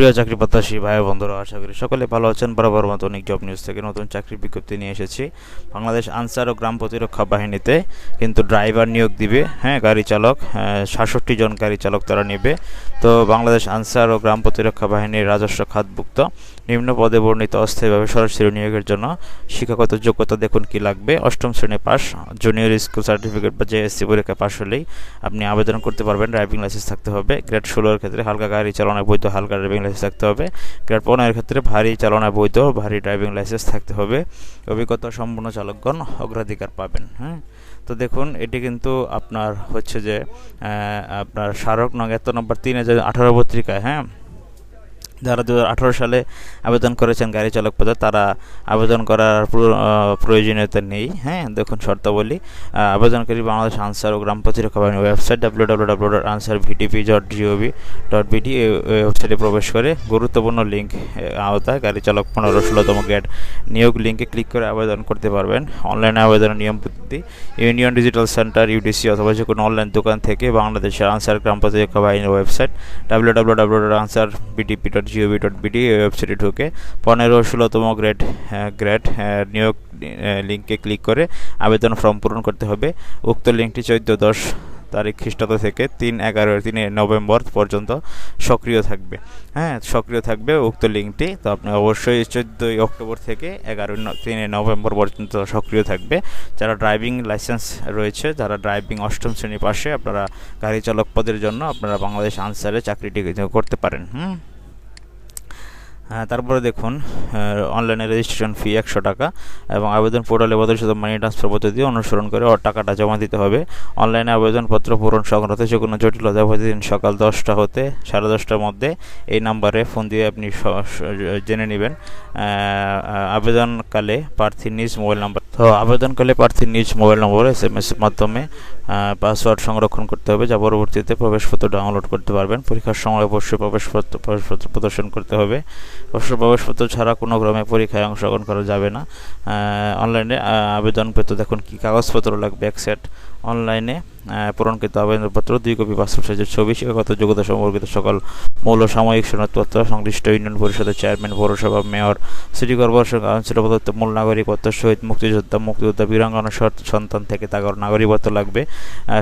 প্রিয় চাকরি প্রত্যাশী ভাই বন্ধুরা, আশা করি সকলে ভালো আছেন। বরাবর মতো অনেক জব নিউজ থেকে নতুন চাকরির বিজ্ঞপ্তি নিয়ে এসেছি। বাংলাদেশ আনসার ও গ্রাম প্রতিরক্ষা বাহিনীতে কিন্তু ড্রাইভার নিয়োগ দিবে। হ্যাঁ গাড়ি চালক সাতষট্টি জন গাড়ি চালক তারা নেবে। তো বাংলাদেশ আনসার ও গ্রাম প্রতিরক্ষা বাহিনীর রাজস্ব খাতভুক্ত। নিম্ন পদে বর্ণিত অস্থায়ীভাবে সরাসরি নিয়োগের জন্য শিক্ষাগত যোগ্যতা দেখুন কি লাগবে। অষ্টম শ্রেণি পাস জুনিয়র স্কুল সার্টিফিকেট বা জেএসসি পরীক্ষা পাস হলেই আপনি আবেদন করতে পারবেন। ড্রাইভিং লাইসেন্স থাকতে হবে। গ্রেড ষোলোর ক্ষেত্রে হালকা গাড়ি চালানোর বৈধ, হালকা ড্রাইভিং লাইসেন্স থাকতে হবে। গ্রেড পনেরোর ক্ষেত্রে ভারী চালনা বৈধ, ভারী ড্রাইভিং লাইসেন্স থাকতে হবে। অভিজ্ঞতা সম্পূর্ণ চালকগণ অগ্রাধিকার পাবেন হ্যাঁ? তো দেখুন, এটি কিন্তু আপনার হচ্ছে যে আপনার স্মারক নং এত নম্বর তিন হাজার আঠারো পত্রিকায় হ্যাঁ? যারা দু হাজার আঠেরো সালে আবেদন করেছেন গাড়ি চালক পদে, তারা আবেদন করার প্রয়োজনীয়তা নেই। হ্যাঁ দেখুন শর্তাবলী। আবেদনকারী বাংলাদেশ আনসার ও গ্রাম প্রতিরক্ষা বাহিনী website W W W dot Ansar VDP dot GOV dot BD ওয়েবসাইটে প্রবেশ করে গুরুত্বপূর্ণ লিঙ্ক আওতায় গাড়ি চালক পনেরো ষোলোতম গ্যাড নিয়োগ লিঙ্কে ক্লিক করে আবেদন করতে পারবেন। অনলাইনে আবেদনের নিয়ম পদ্ধতি, ইউনিয়ন ডিজিটাল সেন্টার, ইউডিসি অথবা যে কোনো অনলাইন দোকান থেকে বাংলাদেশের আনসার গ্রাম প্রতিরক্ষা বাহিনীর website W W W dot Ansar VDP dot GOV dot BD ওয়েবসাইটে ঢুকে পনেরো ষোলোতম গ্রেড গ্রেড নিয়োগ লিঙ্কে ক্লিক করে আবেদন ফর্ম পূরণ করতে হবে। উক্ত লিঙ্কটি চোদ্দ দশ তারিখ খ্রিস্টাব্দ থেকে তিন এগারো তিন নভেম্বর পর্যন্ত সক্রিয় থাকবে। হ্যাঁ সক্রিয় থাকবে উক্ত লিঙ্কটি তো আপনি অবশ্যই চোদ্দোই অক্টোবর থেকে এগারো তিন নভেম্বর পর্যন্ত সক্রিয় থাকবে। যারা ড্রাইভিং লাইসেন্স রয়েছে, যারা ড্রাইভিং অষ্টম শ্রেণি পাশে, আপনারা গাড়ি চালক পদের জন্য আপনারা বাংলাদেশ আনসারে চাকরিটি করতে পারেন, হুম? হ্যাঁ তারপরে দেখুন অনলাইনে রেজিস্ট্রেশন ফি একশো টাকা এবং আবেদন পোর্টালে প্রদর্শিত মানি ট্রান্সফার পদ্ধতি অনুসরণ করে টাকাটা জমা দিতে হবে। অনলাইনে আবেদনপত্র পূরণ সংক্রান্ত যে কোনো জটিলতা প্রতিদিন সকাল দশটা হতে সাড়ে দশটার মধ্যে এই নাম্বারে ফোন দিয়ে আপনি জেনে নেবেন। আবেদনকালে প্রার্থী নিজ মোবাইল নাম্বার তো আবেদন করলে প্রার্থীর নিজ mobile number S M S মাধ্যমে পাসওয়ার্ড সংরক্ষণ করতে হবে যা পরবর্তীতে প্রবেশপত্র ডাউনলোড করতে পারবেন। পরীক্ষার সময় অবশ্যই প্রবেশপত্র প্রবেশপত্র প্রদর্শন করতে হবে। অবশ্য প্রবেশপত্র ছাড়া কোনো ক্রমে পরীক্ষায় অংশগ্রহণ করা যাবে না। অনলাইনে আবেদন পেতে দেখুন কী কাগজপত্র লাগবে, এক সেট অনলাইনে পূরণকৃত আবেদনপত্র, দুই কপি পাসপোর্ট সাইজের ছবি, শিক্ষাগত যোগ্যতা সম্পর্কিত সকল মৌল সাময়িক সনদপত্র, সংশ্লিষ্ট ইউনিয়ন পরিষদের চেয়ারম্যান, পৌরসভা মেয়র, সিটি কর্পোরেশন কাউন্সিলর প্রদত্ত মূল নাগরিকত্ব সহিত মুক্তিযোদ্ধা মুক্তিযোদ্ধা, বীরাঙ্গনা সন্তান থেকে তাগর নাগরিকত্ব লাগবে।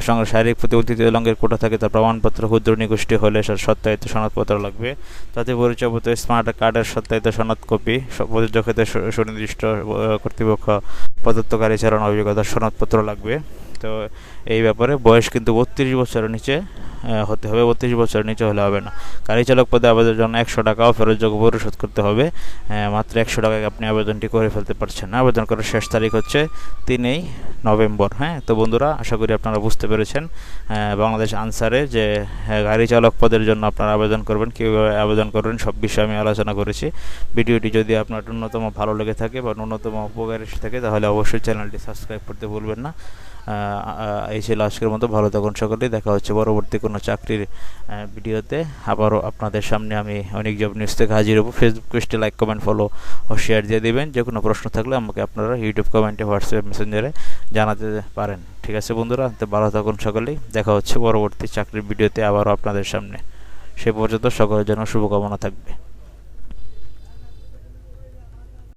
সঙ্গে শারীরিক প্রতিবন্ধী লঙ্গের কোটা থাকে, তার প্রমাণপত্র, ক্ষুদ্র, নিগোষ্ঠী হলে সত্যায়িত সনদপত্র লাগবে। তাতে পরিচয়পত্র, স্মার্ট কার্ডের সত্যায়িত সনদ কপি প্রযোজ্য ক্ষেত্রে সুনির্দিষ্ট কর্তৃপক্ষ প্রদত্ত গাড়ি চালানোর অভিজ্ঞতার সনদপত্র লাগবে। তো এই ব্যাপারে বয়স কিন্তু বত্রিশ বছরের নিচে হতে হবে, বত্রিশ বছরের নিচে হলে হবে না। গাড়ি চালক পদে আবেদনের জন্য একশো টাকাও ফেরতযোগ্য পরিশোধ করতে হবে। মাত্র একশো টাকায় আপনি আবেদনটি করে ফেলতে পারছেন আবেদন করার শেষ তারিখ হচ্ছে তিনই নভেম্বর হ্যাঁ? তো বন্ধুরা, আশা করি আপনারা বুঝতে পেরেছেন। বাংলাদেশ আনসারে যে গাড়ি চালক পদের জন্য আপনারা আবেদন করবেন, কীভাবে আবেদন করবেন, সব বিষয়ে আমি আলোচনা করেছি। ভিডিওটি যদি আপনার ন্যূনতম ভালো লেগে থাকে বা ন্যূনতম উপকার থাকে, তাহলে অবশ্যই চ্যানেলটি সাবস্ক্রাইব করতে ভুলবেন না। এই ছিল আজকের মতো। ভালো থাকুন সকলে দেখা হচ্ছে পরবর্তী কোনো চাকরির ভিডিওতে। আবারও আপনাদের সামনে আমি অনেক জব নিউজ থেকে হাজির হব। ফেসবুক পেজটি লাইক কমেন্ট ফলো ও শেয়ার দিয়ে দেবেন। যে কোনো প্রশ্ন থাকলে আমাকে আপনারা ইউটিউব কমেন্টে হোয়াটসঅ্যাপ মেসেঞ্জারে জানাতে পারেন। ঠিক আছে বন্ধুরা, তো ভালো থাকুন সকলেই। দেখা হচ্ছে পরবর্তী চাকরির ভিডিওতে আবারও আপনাদের সামনে। সে পর্যন্ত সকলের জন্য শুভকামনা থাকবে।